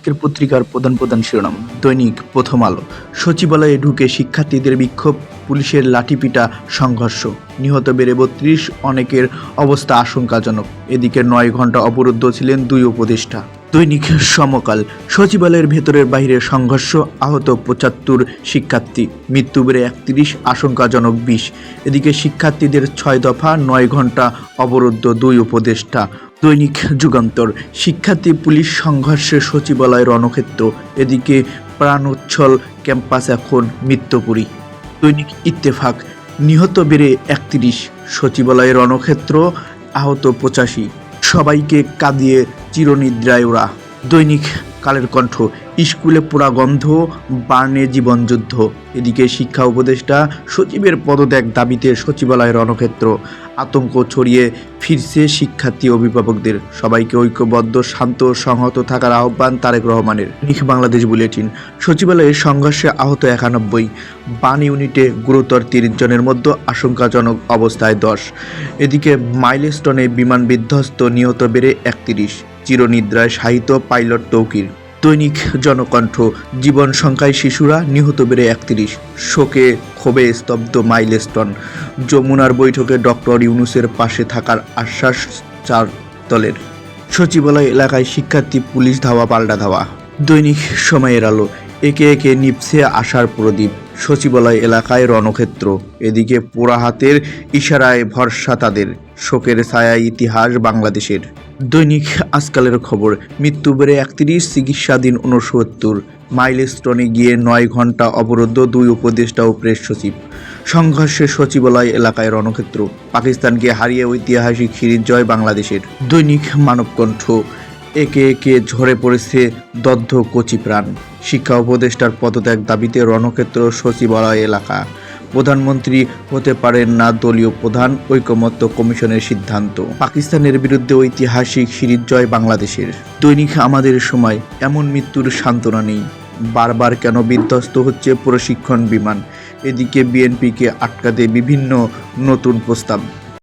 আজকের পত্রিকার প্রধান প্রধান শিরোনাম, দৈনিক প্রথম আলো। সচিবালয়ে ঢুকে শিক্ষার্থীদের বিক্ষোভ, পুলিশের লাঠিপিটা সংঘর্ষ। নিহত বেড়ে বত্রিশ, অনেকের অবস্থা আশঙ্কাজনক। এদিকে নয় ঘণ্টা অবরুদ্ধ ছিলেন দুই উপদেষ্টা। দৈনিক সমকাল। সচিবালয়ের ভেতরের বাইরে সংঘর্ষ, আহত পঁচাত্তর শিক্ষার্থী, মৃত্যু বেড়ে একত্রিশ, আশঙ্কাজনক বিষ এদিকে শিক্ষার্থীদের ছয় দফা, নয় ঘণ্টা অবরুদ্ধ দুই উপদেষ্টা। দৈনিক যুগান্তর। শিক্ষার্থী, পুলিশ, সংঘর্ষে, সচিবালয় রণক্ষেত্র। এদিকে প্রাণোচ্ছল ক্যাম্পাস এখন মৃত্যুপুরী। দৈনিক ইত্তেফাক। নিহত বেড়ে একত্রিশ। সচিবালয়ের রণক্ষেত্র, আহত পঁচাশি। সবাইকে কাঁদিয়ে চিরনিদ্রায় ওরা। দৈনিক কালের কণ্ঠ, স্কুলে পোড়া গন্ধ, বার্নে জীবনযুদ্ধ এদিকে শিক্ষা উপদেষ্টা সচিবের পদত্যাগ দাবিতে সচিবালয়ের রণক্ষেত্র। আতঙ্ক ছড়িয়ে ফিরছে শিক্ষার্থী অভিভাবকদের। সবাইকে ঐক্যবদ্ধ, শান্ত সংহত থাকার আহ্বান তারেক রহমানের। নিখ বাংলাদেশ বুলেটিন সচিবালয়ে সংঘর্ষে আহত একানব্বই। বান ইউনিটে গুরুতর তিরিশ জনের মধ্যে আশঙ্কাজনক অবস্থায় দশ। এদিকে মাইলস্টোনে বিমান বিধ্বস্ত নিহত বেড়ে একত্রিশ। চিরনিদ্রায় সাহিত্য পাইলট তৌকির। দৈনিক জনকণ্ঠ, জীবন সংখ্যায় শিশুরা, নিহত বেড়ে একত্রিশ। শোকে ক্ষোভে স্তব্ধ মাইলস্টোন। যমুনার বৈঠকে ডক্টর ইউনুসের পাশে থাকার আশ্বাস চার দলের। সচিবালয় এলাকায় শিক্ষার্থী পুলিশ ধাওয়া, পাল্টা ধাওয়া। দৈনিক সময়ের আলো। একে একে নিপসে আসার প্রদীপ। সচিবালয় এলাকায় রণক্ষেত্র। এদিকে পোড়া হাতের ইশারায় ভরসা তাদের। শোকের ছায়া ইতিহাস বাংলাদেশের। দৈনিক আজকালের খবর, মৃত্যু বেড়ে একত্রিশ, চিকিৎসাধীন উনসত্তর মাইলস্টোনে গিয়ে নয় ঘণ্টা অবরুদ্ধ দুই উপদেষ্টা ও প্রেস সচিব। সংঘর্ষে সচিবালয় এলাকায় রণক্ষেত্র। পাকিস্তানকে হারিয়ে ঐতিহাসিক সিরিজ জয় বাংলাদেশের। দৈনিক মানবকণ্ঠ, একে একে ঝরে পড়েছে দগ্ধ কচি প্রাণ। শিক্ষা উপদেষ্টার পদত্যাগ দাবিতে রণক্ষেত্র সচিবালয় এলাকা। প্রধানমন্ত্রী হতে পারেন না দলীয় প্রধান, ঐকমত্য কমিশনের সিদ্ধান্ত। পাকিস্তানের বিরুদ্ধে ঐতিহাসিক সিরিজ জয় বাংলাদেশের। দৈনিক আমাদের সময়, এমন মৃত্যুর সান্ত্বনা নেই। বারবার কেন বিধ্বস্ত হচ্ছে প্রশিক্ষণ বিমান? এদিকে বিএনপিকে আটকাতে বিভিন্ন নতুন প্রস্তাব।